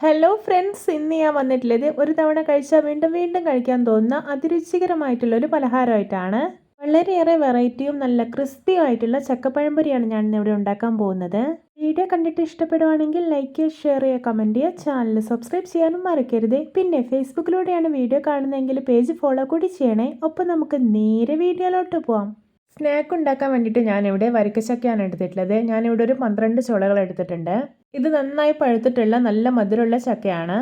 Hello friends ഇന്ന് ഞാൻ വന്നിട്ടുള്ളത് ഒരു തവണ കഴിച്ചാൽ വീണ്ടും വീണ്ടും കഴിക്കാൻ തോന്നുന്ന അതിരുചികരമായിട്ടുള്ള ഒരു പലഹാരമായിട്ടാണ്. വളരെയേറെ വെറൈറ്റിയും നല്ല ക്രിസ്പിയും ആയിട്ടുള്ള ചക്കപ്പഴംപൊരിയാണ് ഞാൻ ഇന്നിവിടെ ഉണ്ടാക്കാൻ പോകുന്നത്. വീഡിയോ കണ്ടിട്ട് ഇഷ്ടപ്പെടുവാണെങ്കിൽ ലൈക്ക് ചെയ്യുക ഷെയർ ചെയ്യുക കമന്റ് ചെയ്യുക. ചാനൽ സബ്സ്ക്രൈബ് ചെയ്യാനും മറക്കരുത്. പിന്നെ ഫേസ്ബുക്കിലൂടെയാണ് വീഡിയോ കാണുന്നതെങ്കിൽ പേജ് ഫോളോ കൂടി ചെയ്യണേ. ഒപ്പം നമുക്ക് നേരെ വീഡിയോയിലോട്ട് പോവാം. സ്നാക്ക് ഉണ്ടാക്കാൻ വേണ്ടിയിട്ട് ഞാനിവിടെ വരിക്കച്ചക്കയാണ് എടുത്തിട്ടുള്ളത്. ഞാനിവിടെ ഒരു പന്ത്രണ്ട് ചുളകൾ എടുത്തിട്ടുണ്ട്. ഇത് നന്നായി പഴുത്തിട്ടുള്ള നല്ല മധുരമുള്ള ചക്കയാണ്.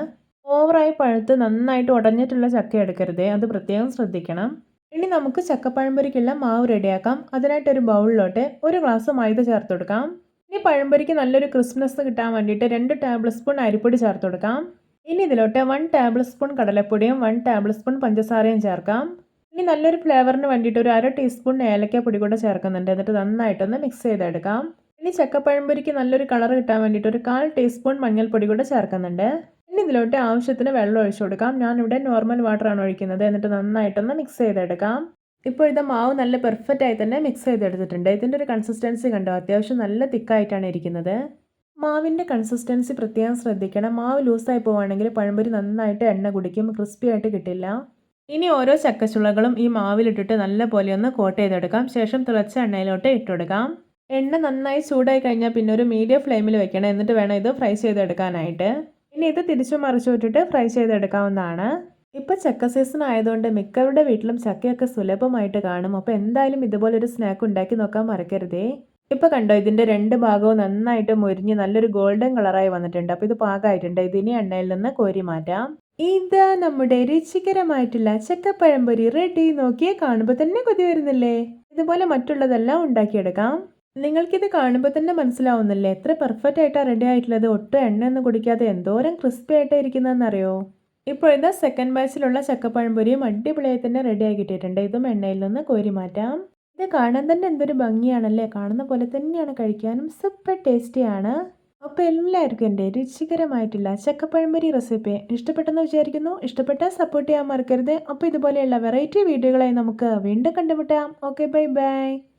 ഓവറായി പഴുത്ത് നന്നായിട്ട് ഉടഞ്ഞിട്ടുള്ള ചക്ക എടുക്കരുത്. അത് പ്രത്യേകം ശ്രദ്ധിക്കണം. ഇനി നമുക്ക് ചക്കപ്പഴംപൊരിക്കുള്ള മാവ് റെഡിയാക്കാം. അതിനായിട്ട് ഒരു ബൗളിലോട്ട് ഒരു ഗ്ലാസ് മൈദ ചേർത്ത് കൊടുക്കാം. ഇനി പഴംപൊരിക്ക് നല്ലൊരു ക്രിസ്മസ് കിട്ടാൻ വേണ്ടിയിട്ട് രണ്ട് ടേബിൾ സ്പൂൺ അരിപ്പൊടി ചേർത്ത് കൊടുക്കാം. ഇനി ഇതിലോട്ട് വൺ ടേബിൾ സ്പൂൺ കടലപ്പൊടിയും വൺ ടേബിൾ സ്പൂൺ പഞ്ചസാരയും ചേർക്കാം. ഇനി നല്ലൊരു ഫ്ലേവറിന് വേണ്ടിയിട്ട് ഒരു അര ടീസ്പൂൺ ഏലക്ക പൊടി കൂടെ ചേർക്കുന്നുണ്ട്. എന്നിട്ട് നന്നായിട്ടൊന്ന് മിക്സ് ചെയ്തെടുക്കാം. ഇനി ചക്കപ്പഴംപൊരിക്ക് നല്ലൊരു കളർ കിട്ടാൻ വേണ്ടിയിട്ട് ഒരു കാൽ ടീസ്പൂൺ മഞ്ഞൾപ്പൊടി കൂടെ ചേർക്കുന്നുണ്ട്. ഇനി ഇതിലോട്ട് ആവശ്യത്തിന് വെള്ളം ഒഴിച്ചു കൊടുക്കാം. ഞാനിവിടെ നോർമൽ വാട്ടറാണ് ഒഴിക്കുന്നത്. എന്നിട്ട് നന്നായിട്ടൊന്ന് മിക്സ് ചെയ്തെടുക്കാം. ഇപ്പോൾ ഇത് മാവ് നല്ല പെർഫെക്റ്റ് ആയി തന്നെ മിക്സ് ചെയ്തെടുത്തിട്ടുണ്ട്. ഇതിന്റെ ഒരു കൺസിസ്റ്റൻസി കണ്ടോ? അത്യാവശ്യം നല്ല തിക്കായിട്ടാണ് ഇരിക്കുന്നത്. മാവിന്റെ കൺസിസ്റ്റൻസി പ്രത്യേകം ശ്രദ്ധിക്കണം. മാവ് ലൂസായി പോവുകയാണെങ്കിൽ പഴംപൊരി നന്നായിട്ട് എണ്ണ കുടിക്കും. ക്രിസ്പി ആയിട്ട് കിട്ടില്ല. ഇനി ഓരോ ചക്കച്ചുളകളും ഈ മാവിലിട്ടിട്ട് നല്ല പോലെ ഒന്ന് കോട്ട് ചെയ്തെടുക്കാം. ശേഷം തിളച്ച എണ്ണയിലോട്ട് ഇട്ടുകൊടുക്കാം എണ്ണ നന്നായി ചൂടായി കഴിഞ്ഞാൽ പിന്നെ ഒരു മീഡിയം ഫ്ലെയിമിൽ വെക്കണം. എന്നിട്ട് വേണം ഇത് ഫ്രൈ ചെയ്തെടുക്കാനായിട്ട്. ഇനി ഇത് തിരിച്ചു മറിച്ചു വിട്ടിട്ട് ഫ്രൈ ചെയ്തെടുക്കാവുന്നതാണ്. ഇപ്പോൾ ചക്ക സീസൺ ആയതുകൊണ്ട് മിക്കവരുടെ വീട്ടിലും ചക്കയൊക്കെ സുലഭമായിട്ട് കാണും. അപ്പോൾ എന്തായാലും ഇതുപോലൊരു സ്നാക്ക് ഉണ്ടാക്കി നോക്കാൻ മറക്കരുതേ. ഇപ്പോൾ കണ്ടോ ഇതിന്റെ രണ്ട് ഭാഗവും നന്നായിട്ട് മുരിഞ്ഞ് നല്ലൊരു ഗോൾഡൻ കളറായി വന്നിട്ടുണ്ട്. അപ്പോൾ ഇത് പാകമായിട്ടുണ്ട് ഇതിനെ എണ്ണയിൽ നിന്ന് കോരി മാറ്റാം. ഇതാ നമ്മുടെ രുചികരമായിട്ടുള്ള ചക്കപ്പഴംപൊരി റെഡി നോക്കിയേ കാണുമ്പോൾ തന്നെ കൊതി വരുന്നില്ലേ? ഇതുപോലെ മറ്റുള്ളതെല്ലാം ഉണ്ടാക്കിയെടുക്കാം. നിങ്ങൾക്കിത് കാണുമ്പോൾ തന്നെ മനസ്സിലാവുന്നില്ലേ? എത്ര പെർഫെക്റ്റ് ആയിട്ടാണ് റെഡി ആയിട്ടുള്ളത്. ഒട്ടും എണ്ണയൊന്നും കുടിക്കാതെ എന്തോരം ക്രിസ്പി ആയിട്ടാണ് ഇരിക്കുന്നതെന്നറിയോ? ഇപ്പോൾ ഇതാ സെക്കൻഡ് ബാച്ചിലുള്ള ചക്കപ്പഴംപൊരിയും അടിപൊളിയായി തന്നെ റെഡി കിട്ടിയിട്ടുണ്ട്. ഇതും എണ്ണയിൽ നിന്ന് കോരി മാറ്റാം. ഇത് കാണാൻ തന്നെ എന്തൊരു ഭംഗിയാണല്ലേ? കാണുന്ന പോലെ തന്നെയാണ് കഴിക്കാനും സൂപ്പർ ടേസ്റ്റിയാണ് അപ്പോൾ എല്ലാവർക്കും എന്റെ രുചികരമായിട്ടുള്ള ചക്കപ്പഴംപൊരി റെസിപ്പി ഇഷ്ടപ്പെട്ടെന്ന് വിചാരിക്കുന്നു. ഇഷ്ടപ്പെട്ടാൽ സപ്പോർട്ട് ചെയ്യാൻ മറക്കരുത്. അപ്പോൾ ഇതുപോലെയുള്ള വെറൈറ്റി വീഡിയോകളായി നമുക്ക് വീണ്ടും കണ്ടുമുട്ടാം. Okay bye bye